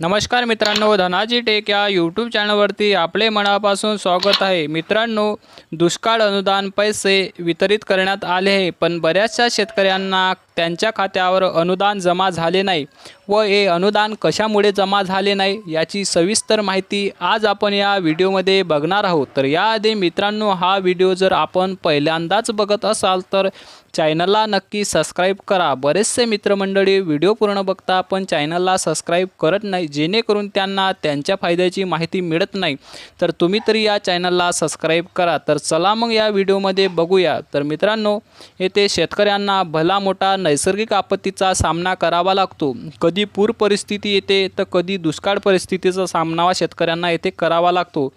नमस्कार मित्रांनो धनाजी टेक या यूट्यूब चॅनलवरती आपले मनापासून स्वागत आहे. मित्रांनो दुष्काळ अनुदान पैसे वितरित करण्यात आले आहे पण बऱ्याचशा शेतकऱ्यांना त्यांच्या खात्यावर अनुदान जमा झाले नाही व हे अनुदान कशामुळे जमा झाले नाही याची सविस्तर माहिती आज आपण या व्हिडिओमध्ये बघणार आहोत. तर याआधी मित्रांनो हा व्हिडिओ जर आपण पहिल्यांदाच बघत असाल तर चॅनलला नक्की सबस्क्राईब करा. बरेचसे मित्रमंडळी व्हिडिओ पूर्ण बघता पण चॅनलला सबस्क्राईब करत नाही जेणेकरून त्यांना त्यांच्या फायद्याची माहिती मिळत नाही. तर तुम्ही तरी या चॅनलला सबस्क्राईब करा. तर चला मग या व्हिडिओमध्ये बघूया. तर मित्रांनो येथे शेतकऱ्यांना भला मोठा नैसर्गिक आपत्तीचा सामना करावा लागतो. कधी पूर परिस्थिती येते तर कधी दुष्काळ परिस्थितीचा सामना शेतकऱ्यांना येथे करावा लागतो.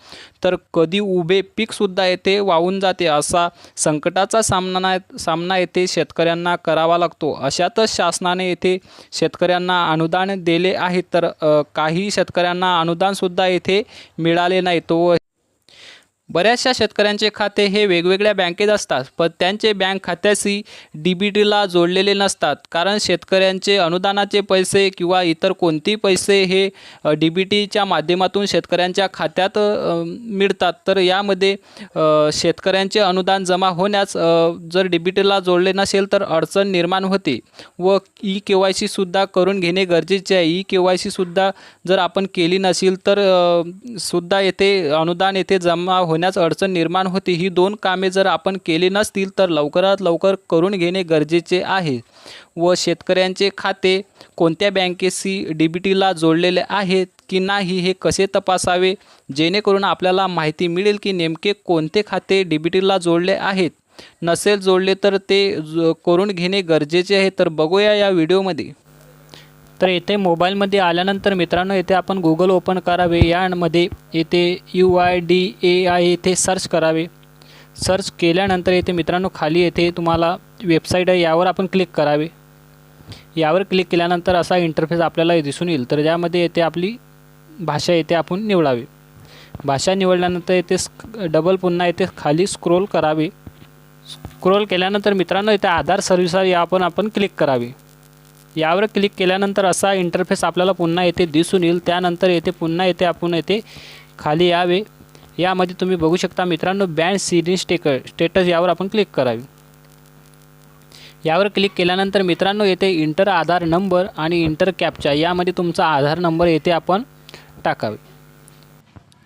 तर कधी उभे पीकसुद्धा येथे वाहून जाते असा संकटाचा सामना सामना येथे शेतकऱ्यांना करावा लागतो. अशातच शासनाने येथे शेतकऱ्यांना अनुदान दिले आहे. तर काही शेतकऱ्यांना अनुदानसुद्धा येथे मिळाले नाही. तो बऱ्याचशा शेतकऱ्यांचे खाते हे वेगवेगळ्या बँकेत असतात पण त्यांचे बँक खात्याशी डी बी टीला जोडलेले नसतात. कारण शेतकऱ्यांचे अनुदानाचे पैसे किंवा इतर कोणतेही पैसे हे डी बी टीच्या माध्यमातून शेतकऱ्यांच्या खात्यात मिळतात. तर यामध्ये शेतकऱ्यांचे अनुदान जमा होण्यास जर डी बी टीला जोडले नसेल तर अडचण निर्माण होते व ई के वाय सीसुद्धा करून घेणे गरजेचे आहे. ई के वाय सीसुद्धा जर आपण केली नसेल तर सुद्धा येथे अनुदान येथे जमा होण्यास अडचण निर्माण होते. ही दोन कामे जर आपण केली नसतील तर लवकरात लवकर करून घेणे गरजेचे आहे व शेतकऱ्यांचे खाते कोणत्या बँकेशी डी बी टीला जोडलेले आहेत की नाही हे कसे तपासावे? जेणेकरून आपल्याला माहिती मिळेल की नेमके कोणते खाते डी बी टीला जोडले आहेत. नसेल जोडले तर ते करून घेणे गरजेचे आहे. तर बघूया या व्हिडिओमध्ये. तर येथे मोबाईलमध्ये आल्यानंतर मित्रांनो येथे आपण गुगल ओपन करावे. यामध्ये येथे U I D A I येथे सर्च करावे. सर्च केल्यानंतर येथे मित्रांनो खाली येथे तुम्हाला वेबसाईट आहे यावर आपण क्लिक करावे. यावर क्लिक केल्यानंतर असा इंटरफेस आपल्याला दिसून येईल. तर यामध्ये येथे आपली भाषा येथे आपण निवडावी. भाषा निवडल्यानंतर येथे स्क डबल पुन्हा येथे खाली स्क्रोल करावे. स्क्रोल केल्यानंतर मित्रांनो इथे आधार सर्व्हिसवर या आपण आपण क्लिक करावे. यावर क्लिक केल्यानंतर असा इंटरफेस आपल्याला पुन्हा येथे दिसून येईल. त्यानंतर येथे पुन्हा येथे आपण येथे खाली यावे. यामध्ये तुम्ही बघू शकता मित्रांनो बँड सिरीज स्टेकर स्टेटस यावर आपण क्लिक करावे. यावर क्लिक केल्यानंतर मित्रांनो येथे इंटर आधार नंबर आणि इंटर कॅपचा यामध्ये तुमचा आधार नंबर येथे आपण टाकावे.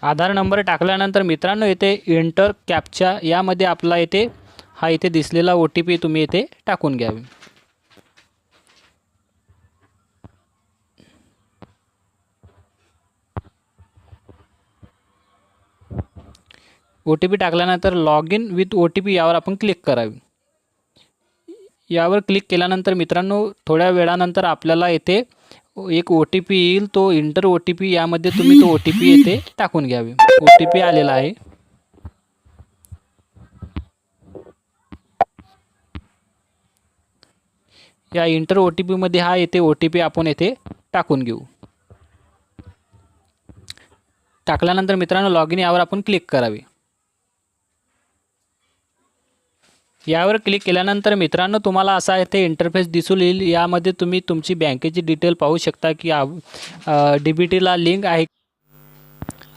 आधार नंबर टाकल्यानंतर मित्रांनो येथे इंटर कॅपच्या यामध्ये आपला येथे हा इथे दिसलेला ओ टी पी तुम्ही येथे टाकून घ्यावे. ओ टी पी टाकल्यानंतर log in with O T P यावर आपण क्लिक करावे. यावर क्लिक केल्यानंतर मित्रांनो थोड्या वेळानंतर आपल्याला येथे एक ओ टी पी येईल. तो इंटर ओ टी पी यामध्ये तुम्ही तो ओ टी पी येथे टाकून घ्यावे. ओ टी पी आलेला आहे. या इंटर ओ टी पीमध्ये हा येथे ओ टी पी आपण येथे टाकून घेऊ. टाकल्यानंतर मित्रांनो लॉग इन यावर आपण क्लिक करावे. यावर क्लिक केल्यानंतर मित्रांनो तुम्हाला असा येथे इंटरफेस दिसून येईल. यामध्ये तुम्ही तुमची बँकेची डिटेल पाहू शकता की डी बी टीला लिंक आहे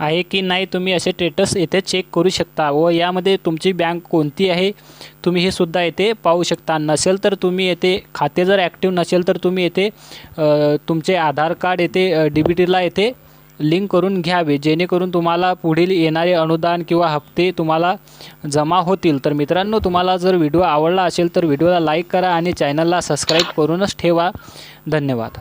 आहे की नाही तुम्ही असे स्टेटस येथे चेक करू शकता व यामध्ये तुमची बँक कोणती आहे तुम्ही हे सुद्धा येथे पाहू शकता. नसेल तर तुम्ही येथे खाते जर ॲक्टिव्ह नसेल तर तुम्ही येथे तुमचे आधार कार्ड येथे डी बी टीला येथे लिंक करून घ्यावे. जेणेकरून तुम्हाला पुढील येणारे अनुदान किंवा हप्ते तुम्हाला जमा होतील. तर मित्रांनो तुम्हाला जर व्हिडिओ आवडला असेल तर व्हिडिओला लाईक करा आणि चॅनलला सबस्क्राईब करूनच ठेवा. धन्यवाद.